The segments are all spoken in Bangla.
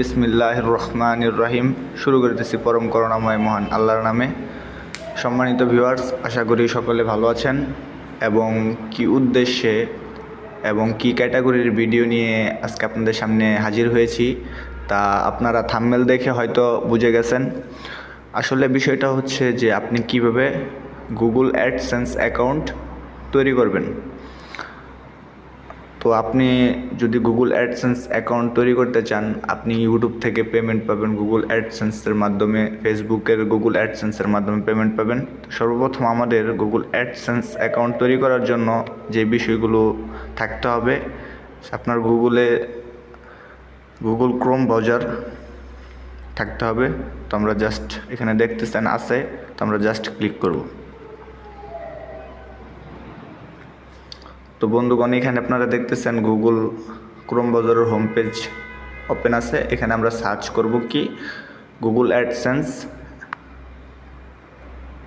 বিসমিল্লাহির রহমানির রহিম। শুরু করতেছি পরম করুণাময় মহান আল্লাহর নামে। সম্মানিত ভিউয়ার্স আশা করি সকলে ভালো আছেন এবং কি উদ্দেশ্যে এবং কি ক্যাটাগরির ভিডিও নিয়ে আজকে আপনাদের সামনে হাজির হয়েছি, তা আপনারা থাম্মেল দেখে হয়তো বুঝে গেছেন। আসলে বিষয়টা হচ্ছে যে আপনি কীভাবে গুগল অ্যাডসেন্স অ্যাকাউন্ট তৈরি করবেন। তো আপনি যদি গুগল অ্যাডসেন্স অ্যাকাউন্ট তৈরি করতে চান, আপনি ইউটিউব থেকে পেমেন্ট পাবেন গুগল অ্যাডসেন্সের মাধ্যমে ফেসবুকের গুগল অ্যাডসেন্সের মাধ্যমে পেমেন্ট পাবেন। সর্বপ্রথম আমাদের গুগল অ্যাডসেন্স অ্যাকাউন্ট তৈরি করার জন্য যে বিষয়গুলো থাকতে হবে, আপনার গুগলে গুগল ক্রোম ব্রাউজার থাকতে হবে। তো আমরা জাস্ট এখানে দেখতেছেন আছে, তো আমরা জাস্ট ক্লিক করব। তো বন্ধুগণ, এখানে আপনারা দেখতেছেন গুগল ক্রোম ব্রাউজারের হোম পেজ ওপেন আছে। এখানে আমরা সার্চ করব কি? গুগল অ্যাডসেন্স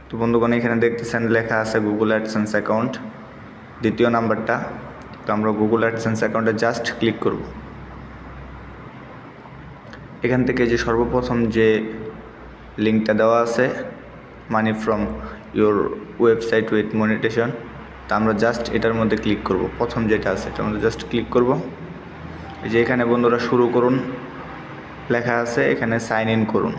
তো বন্ধুগণ, এখানে দেখতেছেন লেখা আছে গুগল অ্যাডসেন্স অ্যাকাউন্ট দ্বিতীয় নাম্বারটা। তো আমরা গুগল অ্যাডসেন্স অ্যাকাউন্টে জাস্ট ক্লিক করব। এখান থেকে যে সর্বপ্রথম যে লিঙ্কটা দেওয়া আছে money from your website with monetization তা আমরা জাস্ট এটার মধ্যে ক্লিক করব। প্রথম যেটা আছে, এটার মধ্যে জাস্ট ক্লিক করব। এই যে এখানে বন্ধুরা শুরু করুন। লেখা আছে এখানে সাইন ইন করুন।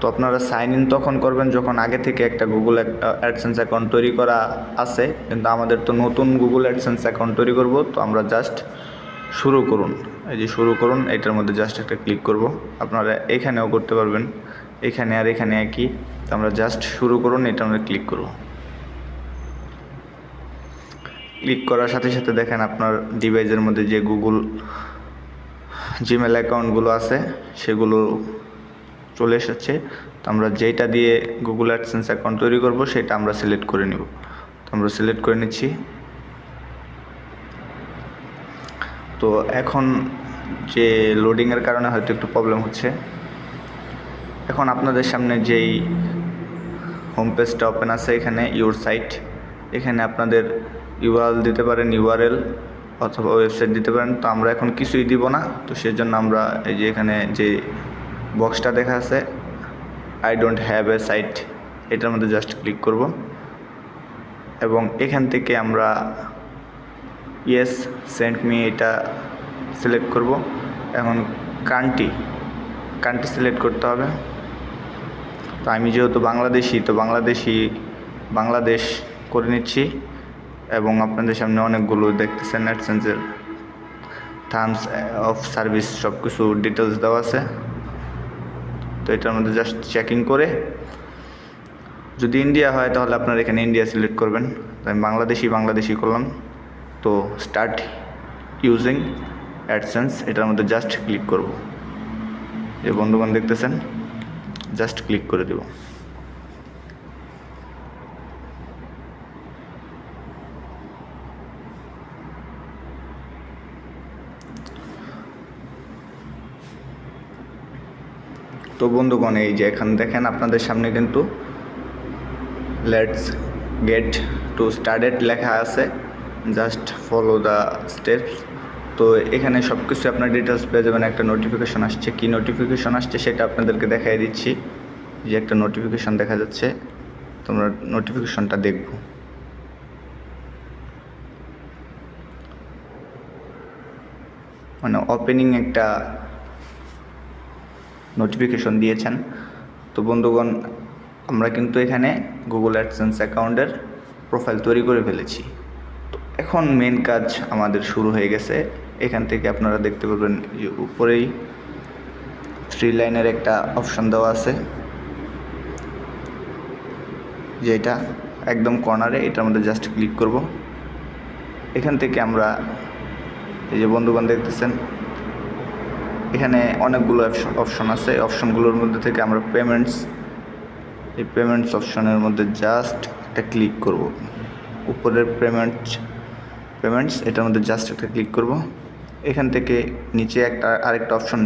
তো আপনারা সাইন ইন তখন করবেন যখন আগে থেকে একটা গুগল অ্যাডসেন্স অ্যাকাউন্ট তৈরি করা আছে। কিন্তু আমাদের তো নতুন গুগল অ্যাডসেন্স অ্যাকাউন্ট তৈরি করব। তো আমরা জাস্ট শুরু করুন। এই যে শুরু করুন, এটার মধ্যে জাস্ট একটা ক্লিক করব। আপনারা এখানেও করতে পারবেন। এখানে আর এখানে একই। তো আমরা জাস্ট শুরু করুন, এটা আমরা ক্লিক করব। ক্লিক করার সাথে সাথে দেখেন আপনার ডিভাইসের মধ্যে যে গুগল জিমেল অ্যাকাউন্টগুলো আছে, সেগুলো চলে এসেছে। তো আমরা যেটা দিয়ে গুগল অ্যাডসেন্স অ্যাকাউন্ট তৈরি করব, সেটা আমরা সিলেক্ট করে নিব। তো আমরা সিলেক্ট করে নিচ্ছি। তো এখন যে লোডিংয়ের কারণে হয়তো একটু প্রবলেম হচ্ছে। এখন আপনাদের সামনে যেই হোম পেজটা ওপেন আছে এখানে ইউর সাইট এখানে আপনাদের ইউআরএল দিতে পারেন ইউআরএল অথবা ওয়েবসাইট দিতে পারেন। তো আমরা এখন কিছুই দিব না, তো সেজন্য আমরা এই যে এখানে যে বক্সটা দেখা আছে I don't have a site এটার মধ্যে জাস্ট ক্লিক করব। এবং এখান থেকে আমরা ইয়েস সেন্ট মি এটা সিলেক্ট করব। এখন কান্ট্রি কান্ট্রি সিলেক্ট করতে হবে। তো আমি যেহেতু বাংলাদেশি, তো বাংলাদেশি, বাংলাদেশ করে নিচ্ছি এবং আপনাদের সামনে অনেকগুলো দেখতেছেন অ্যাডসেন্সের টার্মস অফ সার্ভিস সব কিছু ডিটেলস দেওয়া আছে। তো এটার মধ্যে জাস্ট চেকিং করে। যদি ইন্ডিয়া হয়, তাহলে আপনারা এখানে ইন্ডিয়া সিলেক্ট করবেন। আমি বাংলাদেশি বাংলাদেশি করলাম। তো স্টার্ট ইউজিং অ্যাডসেন্স এটার মধ্যে জাস্ট ক্লিক করব। যে বন্ধুগণ দেখতেছেন? জাস্ট ক্লিক করে দেব। তো বন্ধুগণ, এই যে এখানে দেখেন আপনাদের সামনে কিন্তু লেটস গেট টু স্টার্টেড লেখা আছে। জাস্ট ফলো দ্য স্টেপস তো এখানে সব কিছু আপনার ডিটেলস পেয়ে যাবেন। একটা নোটিফিকেশন আসছে। কি নোটিফিকেশন আসছে সেটা আপনাদেরকে দেখাই দিচ্ছি। যে একটা নোটিফিকেশন দেখা যাচ্ছে। তোমরা নোটিফিকেশনটা দেখব। মানে ওপেনিং একটা নোটিফিকেশন দিয়েছেন। তো বন্ধুগণ, আমরা কিন্তু এখানে গুগল অ্যাডসেন্স অ্যাকাউন্টের প্রোফাইল তৈরি করে ফেলেছি। এখন মেন কাজ আমাদের শুরু হয়ে গেছে। এখান থেকে আপনারা দেখতে পাবেন উপরেই থ্রি লাইনের একটা অপশান দেওয়া আছে। যেটা একদম কর্নারে এটার মধ্যে জাস্ট ক্লিক করব। এখান থেকে আমরা এই যে বন্ধুগণ দেখতেছেন, এখানে অনেকগুলো অপশন আছে। অপশনগুলোর মধ্যে থেকে আমরা পেমেন্টস এই পেমেন্টস অপশনের মধ্যে জাস্ট একটা ক্লিক করব। উপরের পেমেন্ট পেমেন্টস এটার মধ্যে জাস্ট একটা ক্লিক করব। এখান থেকে নিচে একটা আরেকটা অপশন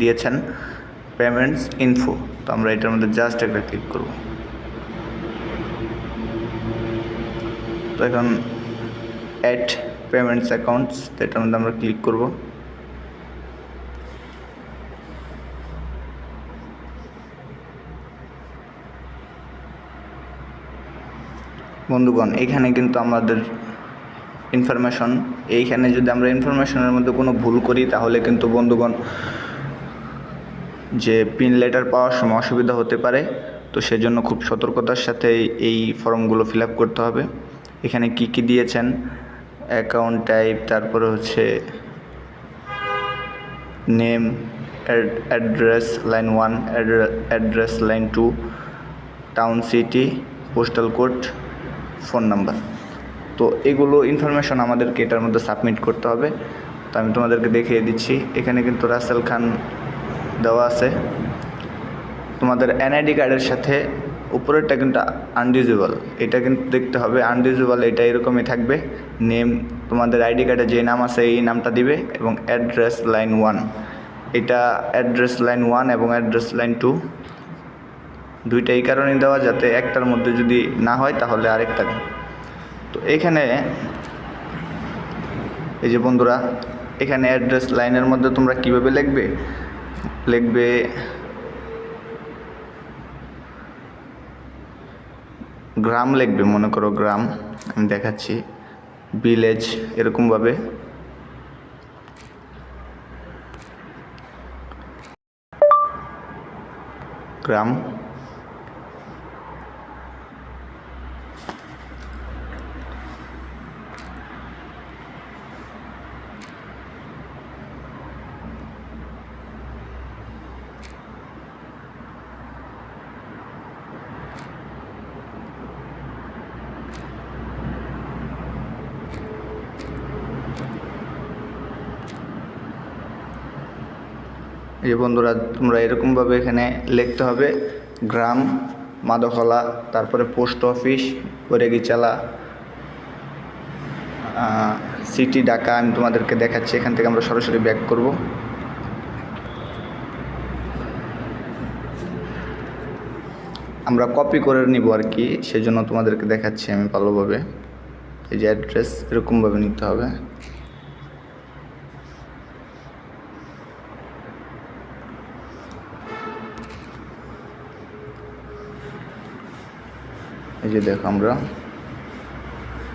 দিয়েছেন পেমেন্টস ইনফো তো আমরা এটার মধ্যে জাস্ট একটা ক্লিক করব। তো এখন অ্যাড পেমেন্টস অ্যাকাউন্টস তো এটার মধ্যে আমরা ক্লিক করব। বন্ধুগণ, এখানে কিন্তু আমাদের ইনফরমেশন এইখানে যদি আমরা ইনফরমেশনের মধ্যে কোনো ভুল করি, তাহলে কিন্তু বন্ধুগণ, যে পিন লেটার পাওয়ার সময় অসুবিধা হতে পারে। তো সেজন্য খুব সতর্কতার সাথে এই- ফর্মগুলো ফিল আপ করতে হবে। এখানে কি কি দিয়েছেন? অ্যাকাউন্ট টাইপ, তারপরে হচ্ছে name address line one address line two, town city, postal code, phone number. তো এগুলো ইনফরমেশন আমাদেরকে এটার মধ্যে সাবমিট করতে হবে। তো আমি তোমাদেরকে দেখিয়ে দিচ্ছি। এখানে কিন্তু রাসেল খান দেওয়া আছে। তোমাদের এনআইডি কার্ডের সাথে উপরেরটা কিন্তু আনডিউজেবল এটা কিন্তু দেখতে হবে আনডিউজেবল এটা এরকমই থাকবে। নেম তোমাদের আইডি কার্ডে যে নাম আছে, এই নামটা দিবে এবং অ্যাড্রেস লাইন ওয়ান এটা অ্যাড্রেস লাইন ওয়ান এবং অ্যাড্রেস লাইন টু দুইটা এই কারণেই দেওয়া যাতে একটার মধ্যে যদি না হয়, তাহলে আরেকটা তো এখানে, এই যে বন্ধুরা, এখানে অ্যাড্রেস লাইনের মধ্যে তোমরা কীভাবে লিখবে? লিখবে, গ্রাম লিখবে, মনে করো গ্রাম, আমি দেখাচ্ছি ভিলেজ এরকমভাবে। গ্রাম। যে বন্ধুরা, তোমরা এরকমভাবে এখানে লিখতে হবে গ্রাম, মাদকলা, তারপরে পোস্ট অফিস, বরেগিচালা সিটি, ঢাকা, আমি তোমাদেরকে দেখাচ্ছি, এখান থেকে আমরা সরাসরি ব্যাক করব। আমরা কপি করে নিব আর কি, সেজন্য তোমাদেরকে দেখাচ্ছি আমি ভালোভাবে। এই যে অ্যাড্রেস এরকমভাবে নিতে হবে। এই যে দেখো আমরা।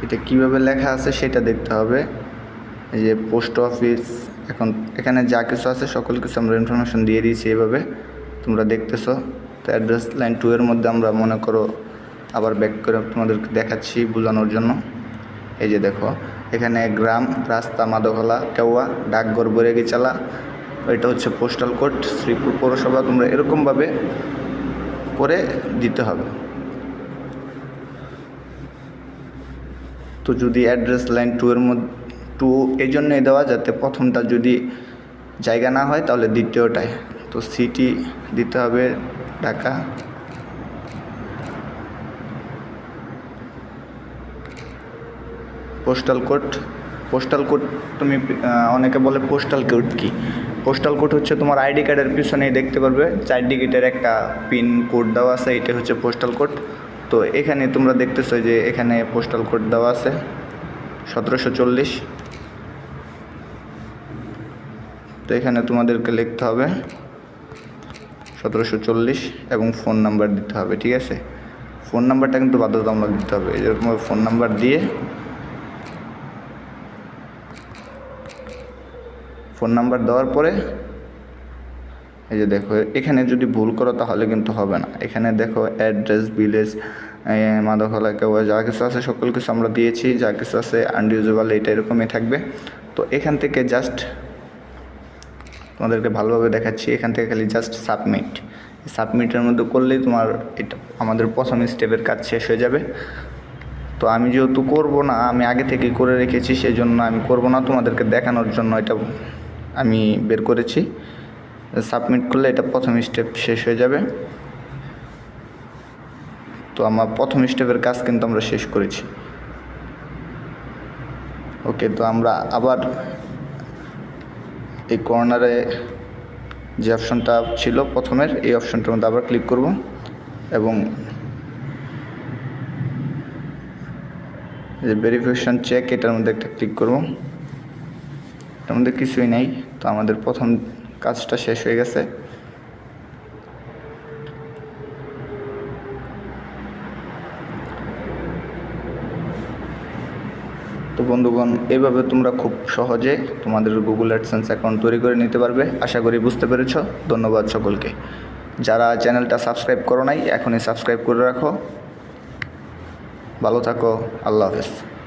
এটা কীভাবে লেখা আছে সেটা দেখতে হবে। এই যে পোস্ট অফিস, এখন এখানে যা কিছু আছে সকল কিছু আমরা ইনফরমেশন দিয়ে দিয়েছি এভাবে। তোমরা দেখতেছো, তো অ্যাড্রেস লাইন টু এর মধ্যে আমরা মনে করো আবার ব্যাক করে তোমাদেরকে দেখাচ্ছি বোঝানোর জন্য। এই যে দেখো, এখানে গ্রাম, রাস্তা, মাদকলা, কেওয়া, ডাকঘর, বরেগিচালা, এটা হচ্ছে পোস্টাল কোড শ্রীপুর পৌরসভা, তোমরা এরকমভাবে করে দিতে হবে। তো যদি অ্যাড্রেস লাইন টু এর মধ্যে টু এই জন্যই দেওয়া যাতে প্রথমটা যদি জায়গা না হয় তাহলে দ্বিতীয়টায়। তো সিটি দিতে হবে Dhaka. Postal code postal code তুমি অনেকে বলে পোস্টাল কোড কি? পোস্টাল কোড হচ্ছে তোমার আইডি কার্ডের পিছনেই দেখতে পারবে। চার ডিজিটের একটা পিন কোড দেওয়া আছে এটা হচ্ছে পোস্টাল কোড তো এখানে তোমরা দেখতেছো যে এখানে পোস্টাল কোড দেওয়া আছে, সতেরোশো চল্লিশ। তো এখানে তোমাদেরকে লিখতে হবে সতেরোশো চল্লিশ এবং ফোন নাম্বার দিতে হবে, ঠিক আছে? ফোন নাম্বারটা কিন্তু বাধ্যতামূলক দিতে হবে এরকম ফোন নাম্বার দিয়ে ফোন নাম্বার দেওয়ার পরে এই যে দেখো, এখানে যদি ভুল করো তাহলে কিন্তু হবে না। এখানে দেখো অ্যাড্রেস ভিলেজ মাদকলা কেউ যা কিছু আছে সকল কিছু আমরা দিয়েছি, যা কিছু আছে আনইউজেবল এটা এরকমই থাকবে। তো এখান থেকে জাস্ট তোমাদেরকে ভালোভাবে দেখাচ্ছি, এখান থেকে খালি জাস্ট সাবমিট সাবমিটের মধ্যে করলেই তোমার এটা আমাদের প্রথম স্টেপের কাজ শেষ হয়ে যাবে। তো আমি যেহেতু করব না, আমি আগে থেকে করে রেখেছি সেই জন্য আমি করব না। তোমাদেরকে দেখানোর জন্য এটা আমি বের করেছি। সাবমিট করলে এটা প্রথম স্টেপ শেষ হয়ে যাবে। তো আমার প্রথম স্টেপের কাজ কিন্তু আমরা শেষ করেছি। ওকে, তো আমরা আবার এই কর্নারে যে অপশনটা ছিল প্রথমের, এই অপশনটার মধ্যে আবার ক্লিক করব এবং যে ভেরিফিকেশান চেক এটার মধ্যে একটা ক্লিক করব। এটার মধ্যে কিছুই নেই, তো আমাদের প্রথম কাজটা শেষ হয়ে গেছে। তো বন্ধুগণ এইভাবে তোমরা খুব সহজে তোমাদের গুগল অ্যাডসেন্স অ্যাকাউন্ট তৈরি করে নিতে পারবে। আশা করি বুঝতে পেরেছ। ধন্যবাদ সকলকে। যারা চ্যানেলটা সাবস্ক্রাইব করো নাই, এখনই সাবস্ক্রাইব করে রাখো। ভালো থাকো। আল্লাহ হাফেজ।